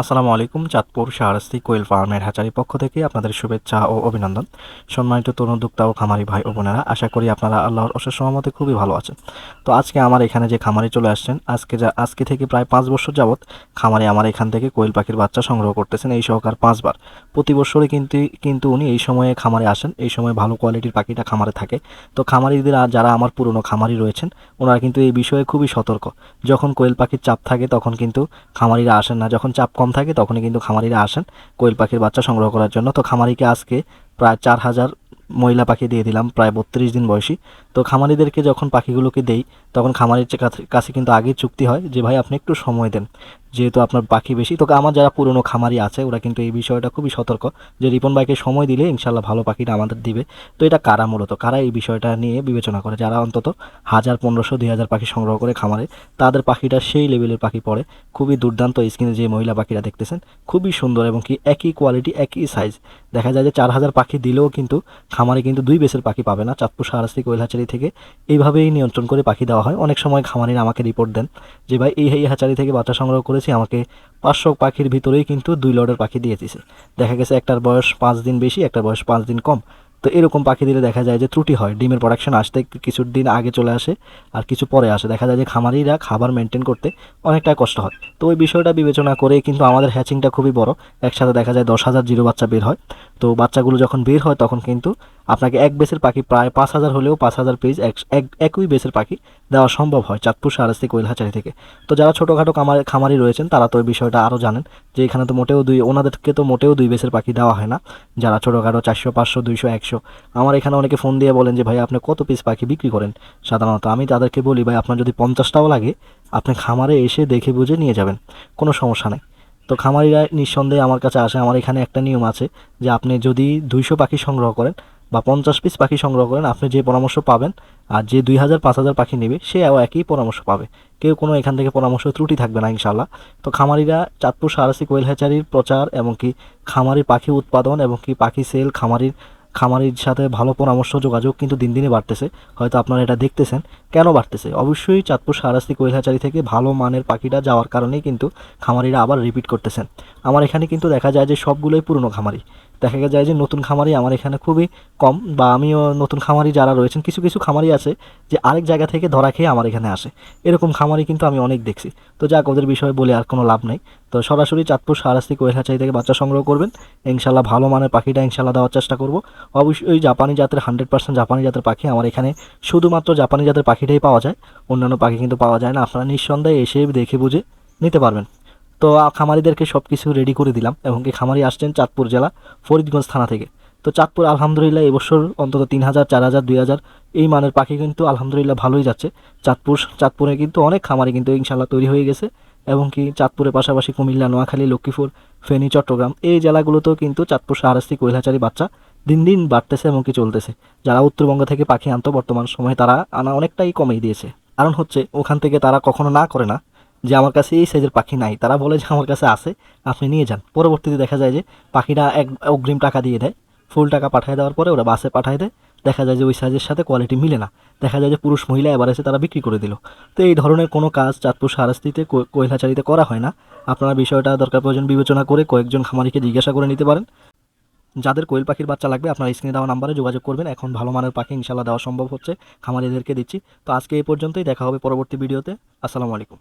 আসসালামু আলাইকুম, চাঁদপুর শাহরাস্তি কোয়েল ফার্মের হ্যাচারি পক্ষ থেকে আপনাদের শুভেচ্ছা ও অভিনন্দন। সম্মানিত তরুণ উদ্যোক্তা ও খামারি ভাই ও বোনেরা, আশা করি আপনারা আল্লাহর অশেষ সহমতে খুবই ভালো আছেন। তো আজকে আমার এখানে যে খামারি চলে আসছেন, আজকে যা আজকে থেকে প্রায় পাঁচ বছর যাবৎ খামারে আমার এখান থেকে কোয়েল পাখির বাচ্চা সংগ্রহ করতেছেন এই সহকার পাঁচবার। প্রতি বছরই কিন্তু কিন্তু উনি এই সময়ে খামারে আসেন, এই সময় ভালো কোয়ালিটির পাখিটা খামারে থাকে। তো খামারিদের যারা আমার পুরনো খামারি রয়েছেন, ওনারা কিন্তু এই বিষয়ে খুবই সতর্ক। যখন কোয়েল পাখির চাপ থাকে, তখন কিন্তু খামারিরা আসেন না। যখন চাপ কম থাকে, তখনই কিন্তু খামারিরা আসেন। কোয়েল পাখির বাচ্চা সংগ্রহ করার জন্য। তো খামারিকে আজকে প্রায় চার হাজার মহিলা পাখি দিয়ে দিলাম, প্রায় বত্রিশ দিন বয়সী। তো খামারিদেরকে যখন পাখিগুলোকে দেই, তখন খামারির কাছে- কিন্তু আগে চুক্তি হয় যে, ভাই, আপনি একটু সময় দেন। যেহেতু আপনার পাখি বেশি, তো আমার যারা পুরনো খামারি আছে, ওরা কিন্তু এই বিষয়টা খুবই সতর্ক যে রিপন ভাইকে সময় দিলে ইনশাল্লাহ ভালো পাখিটা আমাদের দিবে। তো এটা কারা মূলত? কারা এই বিষয়টা নিয়ে বিবেচনা করে? যারা অন্তত হাজার, পনেরোশো, দুই হাজার পাখি সংগ্রহ করে খামারে, তাদের পাখিটা সেই লেভেলের পাখি পড়ে। খুবই দুর্দান্ত স্কিনে যে মহিলা পাখিরা দেখতেছেন, খুবই সুন্দর এবং কি একই কোয়ালিটি একই সাইজ দেখা যায় যে চার হাজার পাখি দিলেও কিন্তু খামারে কিন্তু দুই বেসের পাখি পাবে না। চাঁদপুর সাহারাস্তি কোয়েলহাচারি থেকে এইভাবেই নিয়ন্ত্রণ করে পাখি দেওয়া হয়। অনেক সময় খামারিরা আমাকে রিপোর্ট দেন যে, ভাই, এই এই হাচারি থেকে বাচ্চা সংগ্রহ করেছি, আমাকে পাঁচশো পাখির ভিতরেই কিন্তু দুই লটের পাখি দিয়ে দিছে দেখা গেছে একটার বয়স পাঁচ দিন বেশি, একটার বয়স পাঁচ দিন কম। তো এরকম পাখি দিলে দেখা যায় যে ত্রুটি হয়। ডিমের প্রোডাকশন আসতে কিছু দিন আগে চলে আসে আর কিছু পরে আসে। দেখা যায় যে খামারিরা খাবার মেনটেন করতে অনেকটা কষ্ট হয়। তো ওই বিষয়টা বিবেচনা করে কিন্তু আমাদের হ্যাচিংটা খুবই বড়। একসাথে দেখা যায় দশ হাজার জিরো বাচ্চা বের হয়। তো বাচ্চাগুলো যখন বের হয়, তখন কিন্তু আপনাকে এক বেসের পাখি প্রায় পাঁচ হাজার হলেও পাঁচ হাজার পিস এক একই বেসের পাখি দেওয়া সম্ভব হয় চাঁদপুর সারাস্তি কোয়েলহাচারি থেকে। তো যারা ছোটোখাটো খামার, খামারি রয়েছেন, তারা তো এই বিষয়টা আরও জানেন যে এখানে তো মোটেও দুই, ওনাদেরকে তো মোটেও দুই বেসের পাখি দেওয়া হয় না। যারা ছোটোখাটো চারশো, পাঁচশো, দুইশো, একশো। আমার এখানে অনেকে ফোন দিয়ে বলেন যে, ভাই, আপনি কত পিস পাখি বিক্রি করেন? সাধারণত আমি তাদেরকে বলি, ভাই, আপনার যদি পঞ্চাশটাও লাগে, আপনি খামারে এসে দেখে বুঝে নিয়ে যাবেন। কোনো সমস্যা নেই। তো খামারিরা নিঃসন্দেহে আমার কাছে আসে। আমার এখানে একটা নিয়ম আছে যে, আপনি যদি দুইশো পাখি সংগ্রহ করেন বা পঞ্চাশ পিস পাখি সংগ্রহ করেন, আপনি যে পরামর্শ পাবেন আর যে দুই হাজার, পাঁচ হাজার পাখি নেবে সেও একই পরামর্শ পাবে। কেউ কোনো এখান থেকে পরামর্শ ত্রুটি থাকবে না ইনশাল্লাহ তো খামারিরা চাঁদপুর সারাসি কোয়েল হ্যাচারির প্রচার এবং কি খামারি পাখি উৎপাদন এবং কি পাখি সেল খামারির খামারির সাথে ভালো পরামর্শ, যোগাযোগ কিন্তু দিন দিনে বাড়তেছে। হয়তো আপনারা এটা দেখতেছেন। কেন বাড়তেছে? অবশ্যই চাঁদপুর সারাস্তি কৈলাচারি থেকে ভালো মানের পাখিটা যাওয়ার কারণেই কিন্তু খামারিরা আবার রিপিট করতেছেন। আমার এখানে কিন্তু দেখা যায় যে সবগুলোই পুরনো খামারি। দেখা যায় যে নতুন খামারি আমার এখানে খুবই কম বা আমিও নতুন খামারি যারা রয়েছেন, কিছু কিছু খামারি আছে যে আরেক জায়গা থেকে ধরা খেয়ে আমার এখানে আসে। এরকম খামারি কিন্তু আমি অনেক দেখছি। তো যাক, ওদের বিষয়ে বলে আর কোনো লাভ নেই। তো সরাসরি চাঁদপুর সারাস্তি কৈলাচারি থেকে বাচ্চা সংগ্রহ করবেন। ইনশাল্লাহ ভালো মানের পাখিটা ইনশাল্লাহ দেওয়ার চেষ্টা করব। অবশ্যই জাপানি জাতের হান্ড্রেড পার্সেন্ট জাপানি জাতের পাখি আমার এখানে শুধুমাত্র জাপানি জাতের পাখিটাই পাওয়া যায়। অন্যান্য পাখি কিন্তু পাওয়া যায় না। আপনারা নিঃসন্দেহে এসে দেখে বুঝে নিতে পারবেন। তো খামারিদেরকে সব কিছু রেডি করে দিলাম এবং কি খামারি আসছেন চাঁদপুর জেলা, ফরিদগঞ্জ থানা থেকে। তো চাঁদপুর আলহামদুলিল্লাহ এবছর অন্তত তিন হাজার, চার হাজার, দুই হাজার এই মানের পাখি কিন্তু আলহামদুলিল্লাহ ভালোই যাচ্ছে। চাঁদপুর, চাঁদপুরে কিন্তু অনেক খামারি কিন্তু ইনশাল্লাহ তৈরি হয়ে গেছে এবং কি চাঁদপুরের পাশাপাশি কুমিল্লা, নোয়াখালী, লক্ষ্মীপুর, ফেনী, চট্টগ্রাম এই জেলাগুলোতেও কিন্তু চাঁদপুর সাহারাস্তি কৈলাচারি বাচ্চা দিন দিন বাড়তেছে এবং কি চলতেছে। যারা উত্তরবঙ্গ থেকে পাখি আনতো, বর্তমান সময়ে তারা আনা অনেকটাই কমিয়ে দিয়েছে। কারণ হচ্ছে ওখান থেকে তারা কখনো না করে না। যে আমার কাছে এই সাইজের পাখি নাই। তারা বলে যে আমার কাছে আছে, আপনি নিয়ে যান। পরবর্তীতে দেখা যায় যে পাখিটা এক অগ্রিম টাকা দিয়ে দেয়। ফুল টাকা পাঠিয়ে দেওয়ার পরে ওরা বাসে পাঠিয়ে দেয়। দেখা যায় যে ওই সাইজের সাথে কোয়ালিটি মিলে না। দেখা যায় যে পুরুষ মহিলা এবার এসে তারা বিক্রি করে দিল। তো এই ধরনের কোনো কাজ চাঁদপুর সারাস্তিতে কৈলাচারিতে করা হয় না। আপনারা বিষয়টা দরকার প্রয়োজন বিবেচনা করে কয়েকজন খামারিকে জিজ্ঞাসা করে নিতে পারেন। যাদের কোয়েল পাখির বাচ্চা লাগবে, আপনারা স্ক্রিনে দেওয়া নাম্বারে যোগাযোগ করবেন। এখন ভালো মানের পাখি ইনশাল্লাহ দেওয়া সম্ভব হচ্ছে। খামারিদেরকে দিচ্ছি। তো আজকে এই পর্যন্তই। দেখা হবে পরবর্তী ভিডিওতে আসসালামু আলাইকুম।